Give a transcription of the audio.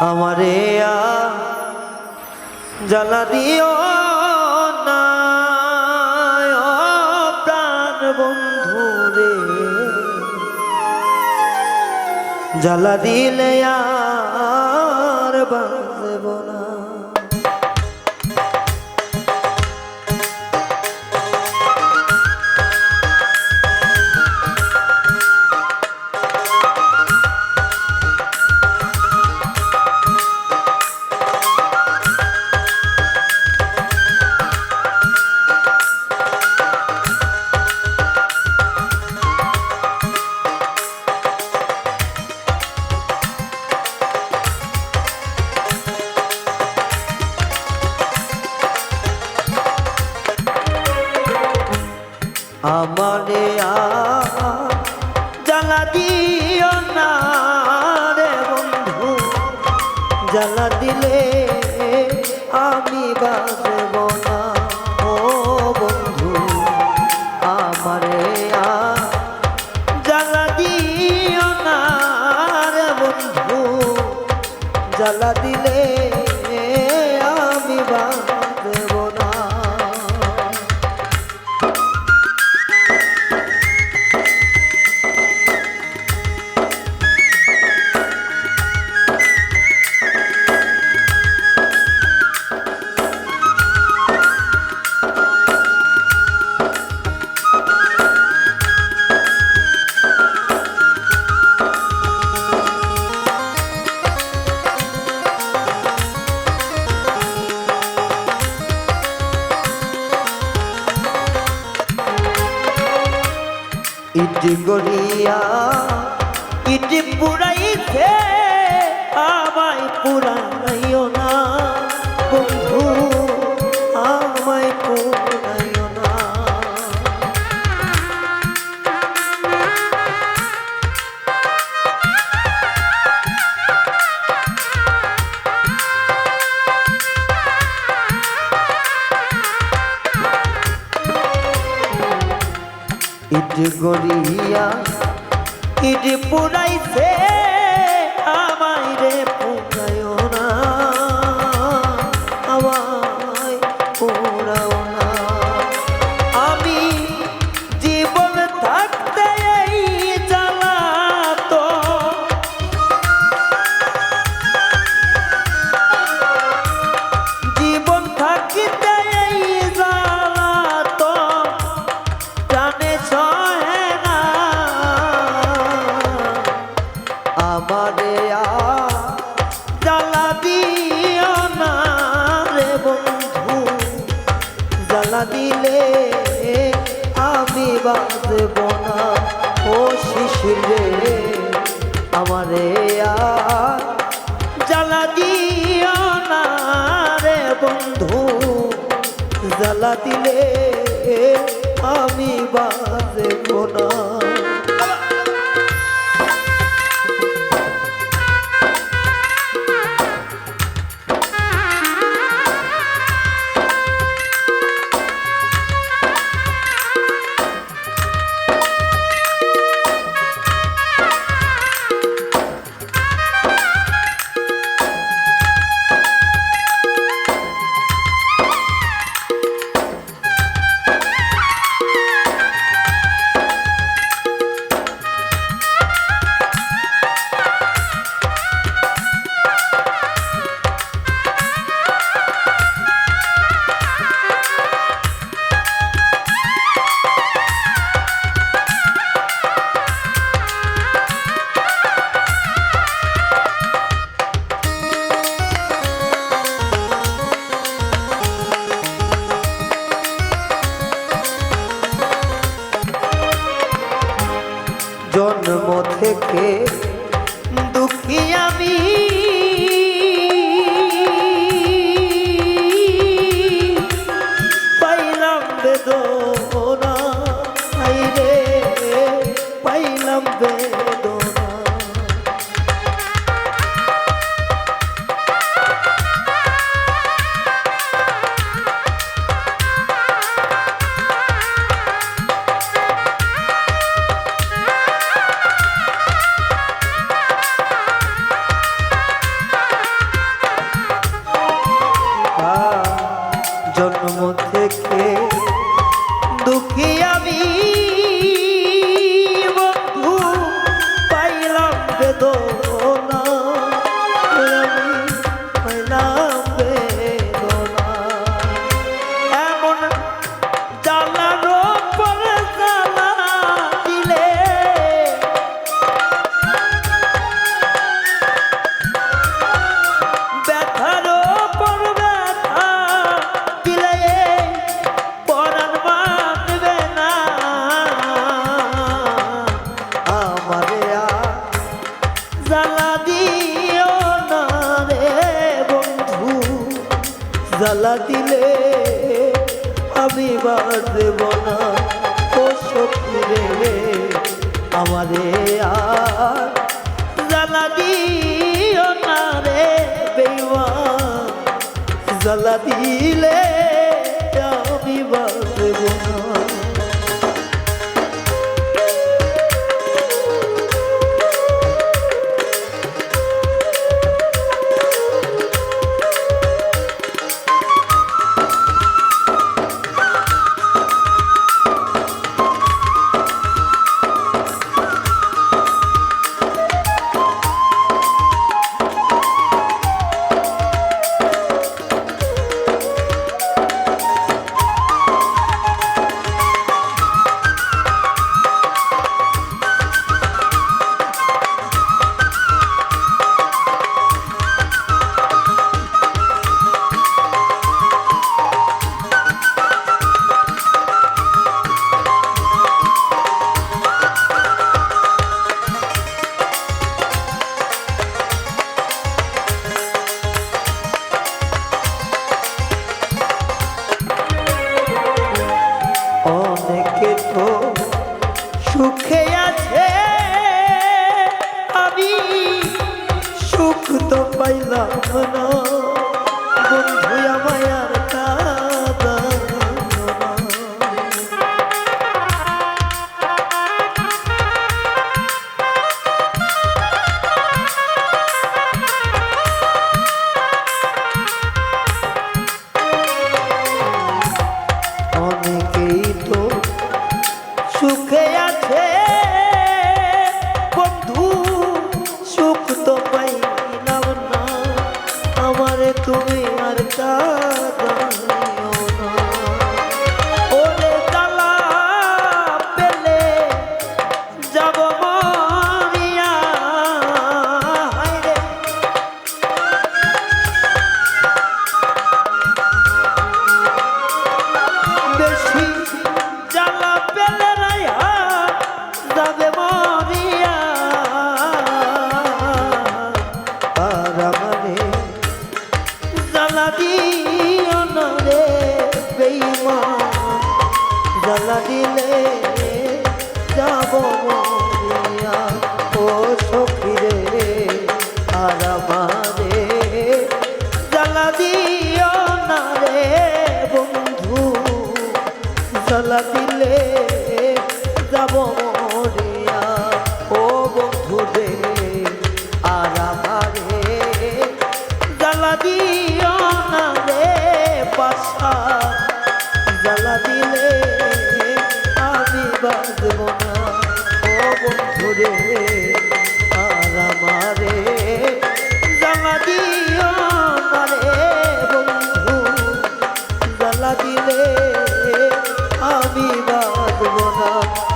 আমারে জ্বালা দিও না। প্রাণ বন্ধু রে। জ্বালা দিলে আর বাঁচব আমারে জ্বালা দিও না রে বন্ধু। জ্বালা দিলে আমি বাঁচব না, ও বন্ধু। আমারে জ্বালা দিও না রে বন্ধু। জ্বালা দিলে ইটি গড়িয়া ইটি পুরাইছে আমায় পুরাইও না। বন্ধু ইট গড়িয়া ইট পুরাইছে আমায় রে না পুরাও না। আমি জীবন থাকতে আমারে জ্বালা দিও না রে বন্ধু জ্বালা দিলে আমি বাজে না। জন্ম থেকে দুঃখী আমি। জ্বালা দিলে আমি বাঁচব না। ও শক্তি রে, আমারে আর জ্বালা দিও না রে বেওয়া জ্বালা দিলে আছে। দিও না রে বন্ধু জ্বালা দিলে যাব থাকব